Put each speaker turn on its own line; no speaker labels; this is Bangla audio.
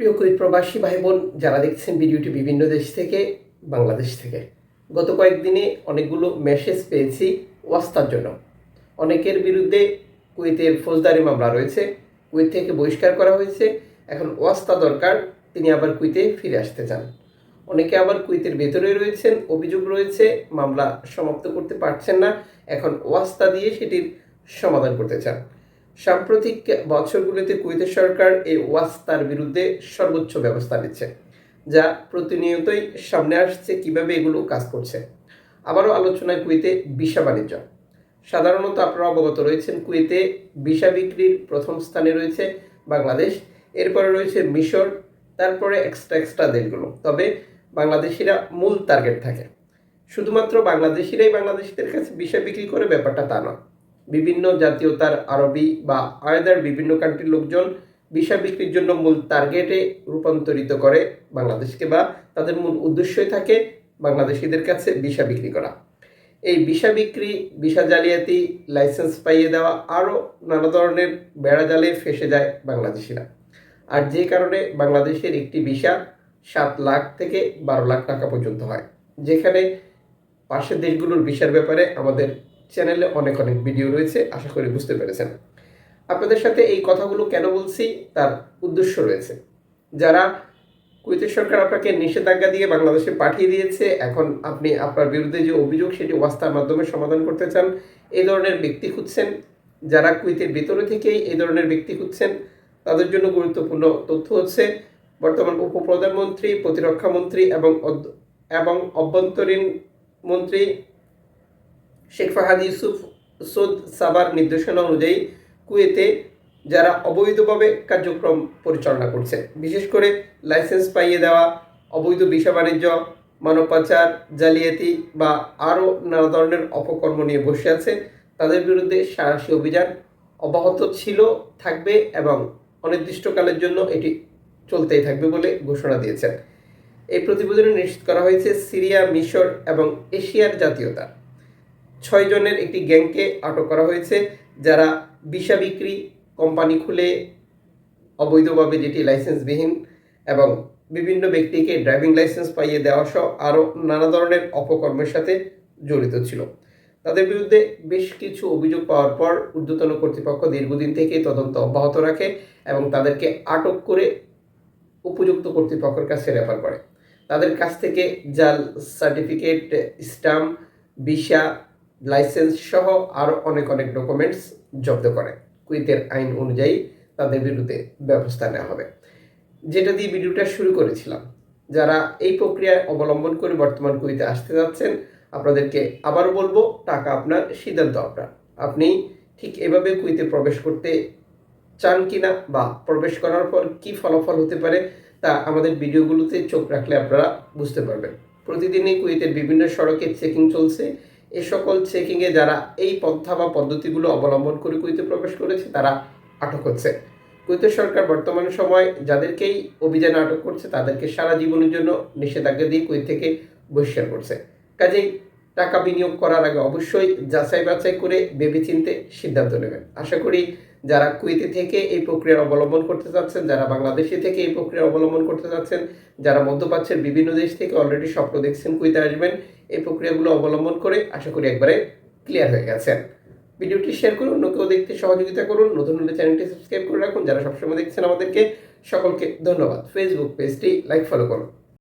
প্রিয় কুইত প্রবাসী ভাই বোন যারা দেখছেন ভিডিওটি বিভিন্ন দেশ থেকে, বাংলাদেশ থেকে, গত কয়েকদিনে অনেকগুলো মেসেজ পেয়েছি ওয়াস্তার জন্য। অনেকের বিরুদ্ধে কুয়েতের ফৌজদারি মামলা রয়েছে, কুয়েত থেকে বহিষ্কার করা হয়েছে। এখন ওয়াস্তা দরকার, তিনি আবার কুইতে ফিরে আসতে চান। অনেকে আবার কুইতের ভেতরে রয়েছেন, অভিযোগ রয়েছে, মামলা সমাপ্ত করতে পারছেন না। এখন ওয়াস্তা দিয়ে সেটির সমাধান করতে চান। সাম্প্রতিক বছরগুলিতে কুয়েতের সরকার এই ওয়াস্তার বিরুদ্ধে সর্বোচ্চ ব্যবস্থা নিচ্ছে, যা প্রতিনিয়তই সামনে আসছে কীভাবে এগুলো কাজ করছে। আবারও আলোচনায় কুয়েতে বিশা বাণিজ্য। সাধারণত আপনারা অবগত রয়েছেন, কুয়েতে বিশা বিক্রির প্রথম স্থানে রয়েছে বাংলাদেশ, এরপরে রয়েছে মিশর, তারপরে এক্সট্রা এক্সট্রা দেশগুলো। তবে বাংলাদেশিরা মূল টার্গেট থাকে। শুধুমাত্র বাংলাদেশিরাই বাংলাদেশিদের কাছে বিষয় বিক্রি করে, ব্যাপারটা তা নয়। বিভিন্ন জাতীয়তার আরবি বা আয়দার বিভিন্ন কান্ট্রির লোকজন ভিসা বিক্রির জন্য মূল টার্গেটে রূপান্তরিত করে বাংলাদেশকে বা তাদের মূল উদ্দেশ্যই থাকে বাংলাদেশিদের কাছে ভিসা বিক্রি করা। এই ভিসা বিক্রি ভিসা জালিয়াতি লাইসেন্স পাইয়ে দেওয়া আরও নানা ধরনের বেড়া জালে ফেসে যায় বাংলাদেশিরা। আর যে কারণে বাংলাদেশের একটি ভিসা সাত লাখ থেকে বারো লাখ টাকা পর্যন্ত হয়। যেখানে পাশের দেশগুলোর ভিসার ব্যাপারে আমাদের চ্যানেলে অনেক অনেক ভিডিও রয়েছে, আশা করি বুঝতে পেরেছেন। আপনাদের সাথে এই কথাগুলো কেন বলছি, তার উদ্দেশ্য রয়েছে। যারা কুয়েতের সরকার আপনাকে নিষেধাজ্ঞা দিয়ে বাংলাদেশে পাঠিয়ে দিয়েছে, এখন আপনি আপনার বিরুদ্ধে যে অভিযোগ, সেটি ওয়াস্তার মাধ্যমে সমাধান করতে চান এই ধরনের ব্যক্তি খুঁজছেন। যারা কুয়েতের ভেতরে থেকেই এই ধরনের ব্যক্তি খুঁজছেন, তাদের জন্য গুরুত্বপূর্ণ তথ্য হচ্ছে, বর্তমান উপপ্রধানমন্ত্রী, প্রতিরক্ষা মন্ত্রী এবং এবং অভ্যন্তরীণ মন্ত্রী শেখ ফাহাদ ইউসুফ সোদ সাবার নির্দেশনা অনুযায়ী কুয়েতে যারা অবৈধভাবে কার্যক্রম পরিচালনা করছে, বিশেষ করে লাইসেন্স পাইয়ে দেওয়া, অবৈধ বিষা বাণিজ্য মানব পাচার জালিয়াতি বা আরও নানা ধরনের অপকর্ম নিয়ে বসে আছে, তাদের বিরুদ্ধে সারাশি অভিযান অব্যাহত ছিল, থাকবে এবং অনির্দিষ্টকালের জন্য এটি চলতেই থাকবে বলে ঘোষণা দিয়েছেন। এই প্রতিবেদনে নিশ্চিত করা হয়েছে সিরিয়া, মিশর এবং এশিয়ার জাতীয়তা। ছয় জনের একটি গ্যাংকে আটক করা হয়েছে, যারা ভিসা বিক্রি কোম্পানি খুলে অবৈধভাবে যেটি লাইসেন্সবিহীন এবং বিভিন্ন ব্যক্তিকে ড্রাইভিং লাইসেন্স পাইয়ে দেওয়া সহ আরও নানা ধরনের অপকর্মের সাথে জড়িত ছিল। তাদের বিরুদ্ধে বেশ কিছু অভিযোগ পাওয়ার পর ঊর্ধ্বতন কর্তৃপক্ষ দীর্ঘদিন থেকে তদন্ত অব্যাহত রাখে এবং তাদেরকে আটক করে উপযুক্ত কর্তৃপক্ষের কাছে রেফার করে। তাদের কাছ থেকে জাল, সার্টিফিকেট, স্টাম্প, ভিসা লাইসেন্স সহ আরও অনেক অনেক ডকুমেন্টস জব্দ করে। কুইতের আইন অনুযায়ী তাদের বিরুদ্ধে ব্যবস্থা নেওয়া হবে। যেটা দিয়ে ভিডিওটা শুরু করেছিলাম। যারা এই প্রক্রিয়া অবলম্বন করে বর্তমান কুইতে আসতে যাচ্ছেন, আপনাদেরকে আবারও বলব, টাকা আপনার সিদ্ধান্ত আপনার। আপনি ঠিক এভাবে কুইতে প্রবেশ করতে চান কিনা বা প্রবেশ করার পর কি ফলাফল হতে পারে, তা আমাদের ভিডিওগুলোতে চোখ রাখলে আপনারা বুঝতে পারবেন। প্রতিদিনই কুয়েতের বিভিন্ন সড়কে চেকিং চলছে। এ সকল চেকিংয়ে যারা এই পন্থা বা পদ্ধতিগুলো অবলম্বন করে কুয়েতে প্রবেশ করেছে, তারা আটক হচ্ছে। কুয়েতের সরকার বর্তমান সময় যাদেরকেই অভিযানে আটক করছে, তাদেরকে সারা জীবনের জন্য নিষেধাজ্ঞা দিয়ে কুয়েত থেকে বহিষ্কার করছে। কাজেই টাকা বিনিয়োগ করার আগে অবশ্যই যাচাই বাছাই করে ভেবেচিন্তে সিদ্ধান্ত নেবেন। আশা করি যারা কুয়েতে থেকে এই প্রক্রিয়া অবলম্বন করতে চাচ্ছেন, যারা বাংলাদেশে থেকে এই প্রক্রিয়া অবলম্বন করতে চাচ্ছেন, যারা মধ্যপ্রাচ্যের বিভিন্ন দেশ থেকে অলরেডি স্বপ্ন দেখছেন কুয়েতে আসবেন, এই প্রক্রিয়াগুলো অবলম্বন করে আশা করি একবারে ক্লিয়ার হয়ে গেছেন। ভিডিওটি শেয়ার করুন, অন্য কেউ দেখতে সহযোগিতা করুন, নতুন হলে চ্যানেলটি সাবস্ক্রাইব করে রাখুন, যারা সবসময় দেখছেন আমাদেরকে, সকলকে ধন্যবাদ। ফেসবুক পেজটি লাইক ফলো করুন।